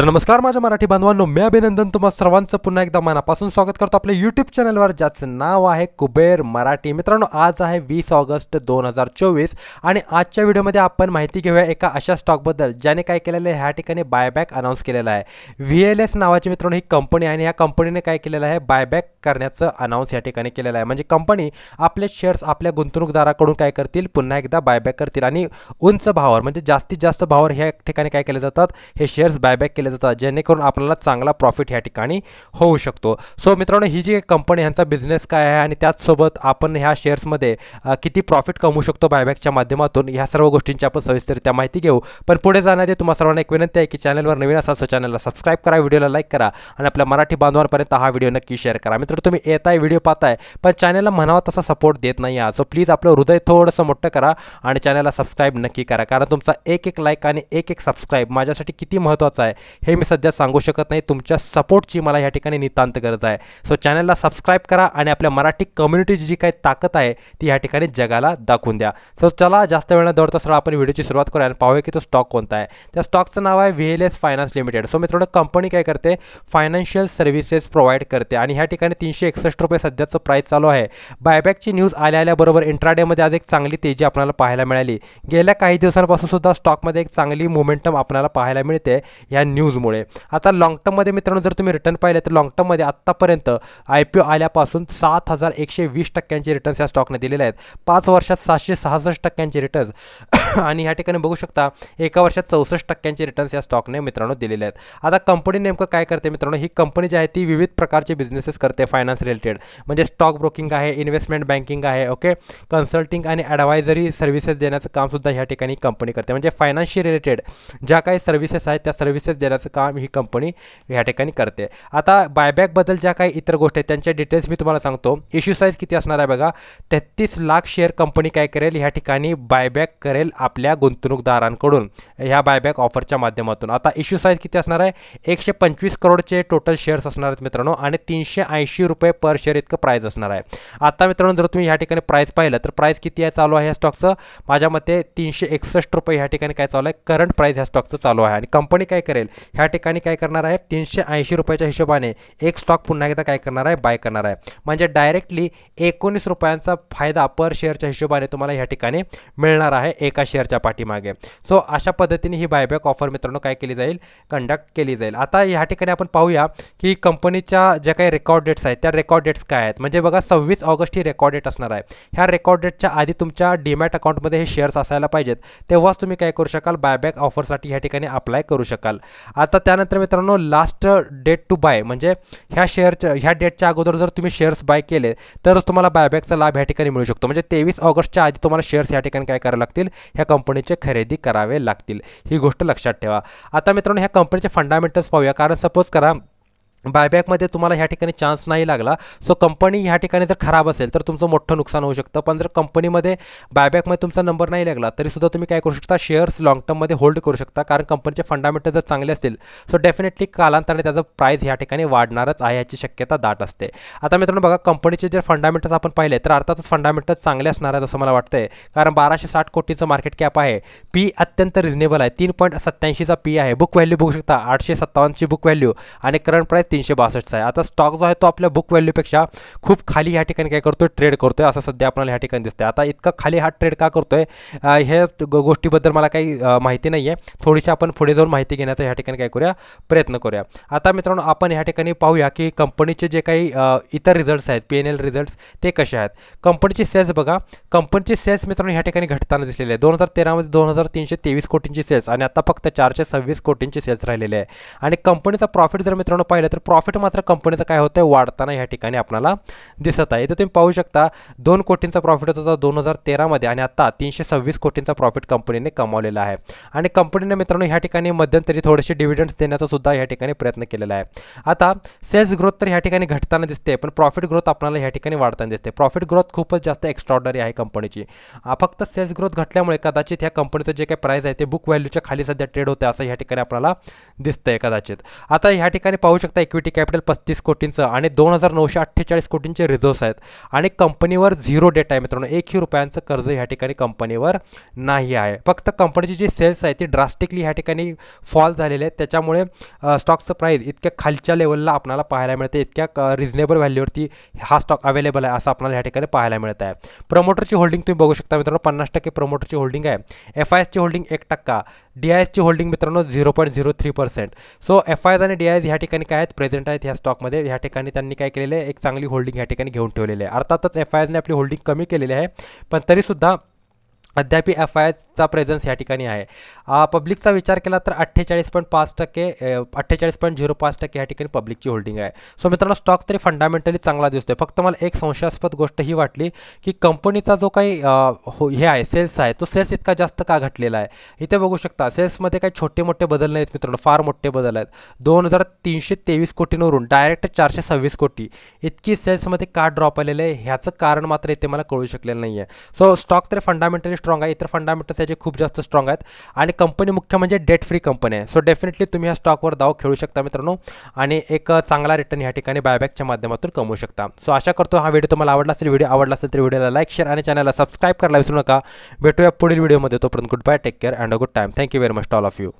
तर नमस्कार माझ्या मराठी बांधवांनो मी अभिनंदन तुम्हा सर्वांचं. पुन्हा एकदा मनापासून स्वागत करतो आपल्या यूट्यूब चॅनलवर ज्याचं नाव आहे कुबेर मराठी. मित्रांनो आज आहे वीस ऑगस्ट दोन हजार चोवीस आणि आजच्या व्हिडिओमध्ये आपण माहिती घेऊया एका अशा स्टॉकबद्दल ज्याने काय केलेलं आहे ह्या ठिकाणी बायबॅक अनाऊन्स केलेलं आहे. व्ही एल एस नावाची मित्रांनो ही कंपनी आहे आणि या कंपनीने काय केलेलं आहे बायबॅक करण्याचं अनाऊन्स या ठिकाणी केलेलं आहे. म्हणजे कंपनी आपले शेअर्स आपल्या गुंतवणूकदाराकडून काय करतील पुन्हा एकदा बायबॅक करतील. आणि उंच भावावर म्हणजे जास्तीत जास्त भावावर ह्या ठिकाणी काय केले जातात हे शेअर्स बायबॅक केले जातात जेणेकरून आपल्याला चांगला प्रॉफिट ह्या ठिकाणी होऊ शकतो. सो मित्रांनो ही जी कंपनी ह्यांचा बिझनेस काय आहे आणि त्याचसोबत आपण ह्या शेअर्समध्ये किती प्रॉफिट कमवू शकतो बायबॅकच्या माध्यमातून ह्या सर्व गोष्टींची आपण सविस्तरित्या माहिती घेऊ. पण पुढे जाण्याआधी तुम्हाला सर्वांना एक विनंती आहे की चॅनलवर नवीन असाल तर चॅनलला सबस्क्राईब करा व्हिडिओला लाईक करा आणि आपल्या मराठी बांधवांपर्यंत हा व्हिडिओ नक्की शेअर करा. मित्र तुम्ही येताय व्हिडिओ पाहताय पण चॅनलला म्हणावा तसा सपोर्ट देत नाही आहात. सो प्लीज आपलं हृदय थोडंसं मोठं करा आणि चॅनलला सबस्क्राईब नक्की करा. कारण तुमचा एक एक लाईक आणि एक एक सबस्क्राईब माझ्यासाठी किती महत्त्वाचं आहे हे मी सध्या सांगू शकत नाही. तुमच्या सपोर्टची मला या ठिकाणी नितांत गरज आहे. सो चॅनलला सबस्क्राईब करा आणि आपल्या मराठी कम्युनिटीची जी काही ताकद आहे ती या ठिकाणी जगाला दाखवून द्या. सो चला जास्त वेळ न दौडता सरळ आपण व्हिडिओची सुरुवात करूया आणि पाहूया की तो स्टॉक कोणता आहे. त्या स्टॉकचं नाव आहे V L S finance limited so मित्रांनो कंपनी काय करते? फायनान्शियल सर्व्हिसेस प्रोव्हाइड करते. आणि ह्या ठिकाणी तीनशे एकसष्ट रुपये सध्याचं प्राईस चालू आहे. बायबॅकची न्यूज आल्या आल्याबरोबर इंट्राडेमध्ये आज एक चांगली तेजी आपल्याला पाहायला मिळाली. गेल्या काही दिवसांपासून सुद्धा स्टॉकमध्ये एक चांगली मोमेंटम आपल्याला पाहायला मिळते. या न्यूजमुळे. आता लॉंग टर्ममध्ये मित्रांनो जर तुम्ही रिटर्न पाहिले तर लॉंग टर्ममध्ये आत्तापर्यंत आय पी ओ आल्यापासून सात हजार एकशे वीस टक्क्यांचे रिटर्न्स या स्टॉकने दिलेले आहेत. पाच वर्षात सातशे सहासष्ट टक्क्यांचे रिटर्न्स आणि ह्या ठिकाणी बघू शकता एका वर्षात चौसष्ट टक्क्यांचे रिटर्न्स या स्टॉकने मित्रांनो दिलेले आहेत. आता कंपनी नेमकं काय करते मित्रांनो ही कंपनी जी आहे ती विविध प्रकारचे बिझनेसेस करते फायनान्स रिलेटेड म्हणजे स्टॉक ब्रोकिंग आहे इन्व्हेस्टमेंट बँकिंग आहे ओके कन्सल्टिंग आणि ॲडवायझरी सर्व्हिसेस देण्याचं कामसुद्धा ह्या ठिकाणी कंपनी करते. म्हणजे फायनान्सशी रिलेटेड ज्या काही सर्व्हिसेस आहेत त्या सर्व्हिसेस देण्याचं काम ही कंपनी ह्या ठिकाणी करते. आता बायबॅकबद्दल ज्या काही इतर गोष्टी आहेत त्यांच्या डिटेल्स मी तुम्हाला सांगतो. इश्यू साईज किती असणार आहे बघा? तेहतीस लाख शेअर कंपनी काय करेल? ह्या ठिकाणी बायबॅक करेल आपल्या गुंतवणूकदारांकडून ह्या बायबॅक ऑफरच्या माध्यमातून. आता इश्यू साईज किती असणार आहे? एकशे पंचवीस करोडचे टोटल शेअर्स असणार आहेत मित्रांनो आणि तीनशे ऐंशी रुपये पर शेअर इतकं प्राईज असणार आहे. आता मित्रांनो जर तुम्ही ह्या ठिकाणी प्राईस पाहिलं तर प्राईस किती आहे चालू आहे ह्या स्टॉकचं माझ्या मते तीनशे एकसष्ट रुपये ह्या ठिकाणी काय चालू आहे? करंट प्राईस ह्या स्टॉकचं चालू आहे. आणि कंपनी काय करेल? ह्या ठिकाणी काय करणार आहे? तीनशे ऐंशी रुपयाच्या हिशोबाने एक स्टॉक पुन्हा एकदा काय करणार आहे? बाय करणार आहे. म्हणजे डायरेक्टली एकोणीस रुपयांचा फायदा पर शेअरच्या हिशोबाने तुम्हाला ह्या ठिकाणी मिळणार आहे एका शेअरच्या पाठीमागे. सो अशा पद्धतीने ही बायबॅक ऑफर मित्रांनो काय केली जाईल? कंडक्ट केली जाईल. आता ह्या ठिकाणी आपण पाहूया की कंपनीच्या ज्या काही रेकॉर्ड डेट्स आहेत त्या रेकॉर्ड डेट्स काय आहेत? म्हणजे बघा सव्वीस ऑगस्ट ही रेकॉर्ड डेट असणार आहे. ह्या रेकॉर्ड डेटच्या आधी तुमच्या डीमॅट अकाउंटमध्ये हे शेअर्स असायला पाहिजेत. तेव्हाच तुम्ही काय करू शकाल? बायबॅक ऑफरसाठी ह्या ठिकाणी अप्लाय करू शकाल. आता त्यानंतर मित्रांनो लास्ट डेट टू बाय म्हणजे ह्या शेअरच्या ह्या डेटच्या अगोदर जर तुम्ही शेअर्स बाय केले तरच तुम्हाला बायबॅकचा लाभ ह्या ठिकाणी मिळू शकतो. म्हणजे तेवीस ऑगस्टच्या आधी तुम्हाला शेअर्स या ठिकाणी काय करावे लागतील? ह्या कंपनीचे खरेदी करावे लागतील. ही गोष्ट लक्षात ठेवा. आता मित्रांनो ह्या कंपनीचे फंडामेंटल्स पाहूया. कारण सपोज करा बायबॅकमध्ये तुम्हाला ह्या ठिकाणी चान्स नाही लागला. सो कंपनी ह्या ठिकाणी जर खराब असेल तर तुमचं मोठं नुकसान होऊ शकतं. पण जर कंपनीमध्ये बायबॅकमध्ये तुमचा नंबर नाही लागला तरीसुद्धा तुम्ही काय करू शकता? शेअर्स लॉंग टर्ममध्ये होल्ड करू शकता. कारण कंपनीचे फंडामेंटल जर चांगले असतील सो डेफिनेटली कालांतराने त्याचं प्राईस ह्या ठिकाणी वाढणारच आहे याची शक्यता दाट असते. आता मित्रांनो बघा कंपनीचे जर फंडामेंटल्स आपण पाहिले तर अर्थातच फंडामेंटल्स चांगले असणार आहेत असं मला वाटतंय. कारण बाराशे साठ कोटीचं मार्केट कॅप आहे. पी अत्यंत रिजनेबल आहे. तीन पॉईंट सत्त्याऐंशीचा पी आहे. बुक व्हॅल्यू बघू शकता. आठशे सत्तावन्नची बुक व्हॅल्यू आणि करंट प्राईस तीनशे बासष्टचा आहे. आता स्टॉक जो आहे तो आपल्या बुक व्हॅल्यूपेक्षा खूप खाली ह्या ठिकाणी काय करतोय ट्रेड करतोय असं सध्या आपल्याला ह्या ठिकाणी दिसतंय. आता इतका खाली हा ट्रेड का करतोय अं, हे गोष्टीबद्दल मला काही माहिती नाही आहे थोडीशी आपण पुढे जाऊन माहिती घेण्याचा ह्या ठिकाणी काय करूया प्रयत्न करूया. आता मित्रांनो आपण ह्या ठिकाणी पाहूया की कंपनीचे जे काही इतर रिझल्ट्स आहेत पी एन एल रिझल्ट्स ते कसे आहेत. कंपनीचे सेल्स बघा कंपनीचे सेल्स मित्रांनो ह्या ठिकाणी घटताना दिसलेले आहे. दोन हजार तेरामध्ये दोन हजार तीनशे तेवीस कोटींची सेल्स आणि आता फक्त चारशे सव्वीस कोटींची सेल्स राहिलेले आहे. आणि कंपनीचा प्रॉफिट जर मित्रांनो पाहिलं तर प्रॉफिट मात्र कंपनीचं काय होतं वाढताना ह्या ठिकाणी आपल्याला दिसत आहे. इथं तुम्ही पाहू शकता दोन कोटींचा प्रॉफिट होता दोन हजार तेरामध्ये आणि आता तीनशे सव्वीस कोटींचा प्रॉफिट कंपनीने कमावलेला आहे. आणि कंपनीने मित्रांनो ह्या ठिकाणी मध्यंतरी थोडेसे डिव्हिडंड्स देण्याचा सुद्धा ह्या ठिकाणी प्रयत्न केलेला आहे. आता सेल्स ग्रोथ तर ह्या ठिकाणी घटताना दिसते पण प्रॉफिट ग्रोथ आपल्याला ह्या ठिकाणी वाढताना दिसते. प्रॉफिट ग्रोथ खूपच जास्त एक्स्ट्रॉर्डनरी आहे कंपनीची फक्त सेल्स ग्रोथ घटल्यामुळे कदाचित ह्या कंपनीचं जे काही प्राईस आहे ते बुक व्हॅल्यूच्या खाली सध्या ट्रेड होते असं ह्या ठिकाणी आपल्याला दिसतंय कदाचित. आता ह्या ठिकाणी पाहू शकता इक्विटी कॅपिटल पस्तीस कोटींचं आणि दोन हजार नऊशे अठ्ठेचाळीस कोटींचे रिझर्व्स आहेत. आणि कंपनीवर झिरो डेट आहे मित्रांनो. एकही रुपयांचं कर्ज ह्या ठिकाणी कंपनीवर नाही आहे. फक्त कंपनीची जी सेल्स आहे ती ड्रास्टिकली ह्या ठिकाणी फॉल झालेले आहे. त्याच्यामुळे स्टॉकचं प्राईस इतक्या खालच्या लेवलला आपल्याला पाहायला मिळते. इतक्या रिझनेबल व्हॅल्यूवरती हा स्टॉक अवेलेबल आहे असं आपल्याला ह्या ठिकाणी पाहायला मिळत आहे. प्रमोटरची होल्डिंग तुम्ही बघू शकता मित्रांनो. पन्नास टक्के प्रमोटरची होल्डिंग आहे. एफ आय एसची होल्डिंग एक टक्का. डी आय एसची होल्डिंग मित्रांनो zero point zero three percent so F I S आणि डी आय एस ह्या ठिकाणी काय आहेत? प्रेझेंट आहेत ह्या स्टॉकमध्ये ह्या ठिकाणी त्यांनी काय केलेलं आहे? एक चांगली होल्डिंग ह्या ठिकाणी घेऊन ठेवलेली आहे. अर्थातच एफ आय एसने आपली होल्डिंग कमी केलेली आहे. पण तरीसुद्धा अद्याप एफ आय एसचा प्रेझन्स या ठिकाणी आहे. पब्लिकचा विचार केला तर अठ्ठेचाळीस पॉईंट पाच टक्के अठ्ठेचाळीस पॉईंट झिरो पाच टक्के या ठिकाणी पब्लिकची होल्डिंग आहे. सो मित्रांनो स्टॉक तरी फंडामेंटली चांगला दिसतोय. फक्त मला एक संशयास्पद गोष्ट ही वाटली की कंपनीचा जो काही हो हे आहे सेल्स आहे तो सेल्स इतका जास्त का घटलेला आहे? इथे बघू शकता सेल्समध्ये काही छोटे मोठे बदल नाहीत मित्रांनो फार मोठे बदल आहेत. दोन हजार तीनशे तेवीस कोटींवरून डायरेक्ट चारशे सव्वीस कोटी इतकी सेल्समध्ये का ड्रॉप आलेलं आहे? ह्याचं कारण मात्र इथे मला कळू शकलेलं नाही आहे सो स्टॉक तरी फंडामेंटली स्ट्रॉंग आहे. इतर फंडामेंटल्स याचे खूप जास्त स्ट्रॉंग आहेत. आणि कंपनी मुख्य म्हणजे डेट फ्री कंपनी आहे. सो डेफिनेटली तुम्ही ह्या स्टॉकवर दाव खेळू शकता मित्रांनो. आणि एक चांगला रिटर्न या ठिकाणी बायबॅकच्या माध्यमातून कमवू शकता. सो आशा करतो हा व्हिडिओ तुम्हाला आवडला असेल. व्हिडिओ आवडला असेल तर व्हिडिओला लाईक शेअर आणि चॅनलला सबस्क्राईब करायला विसरू नका. भेटूया पुढील व्हिडिओमध्ये तोपर्यंत good bye take care and a good time thank you very much all of you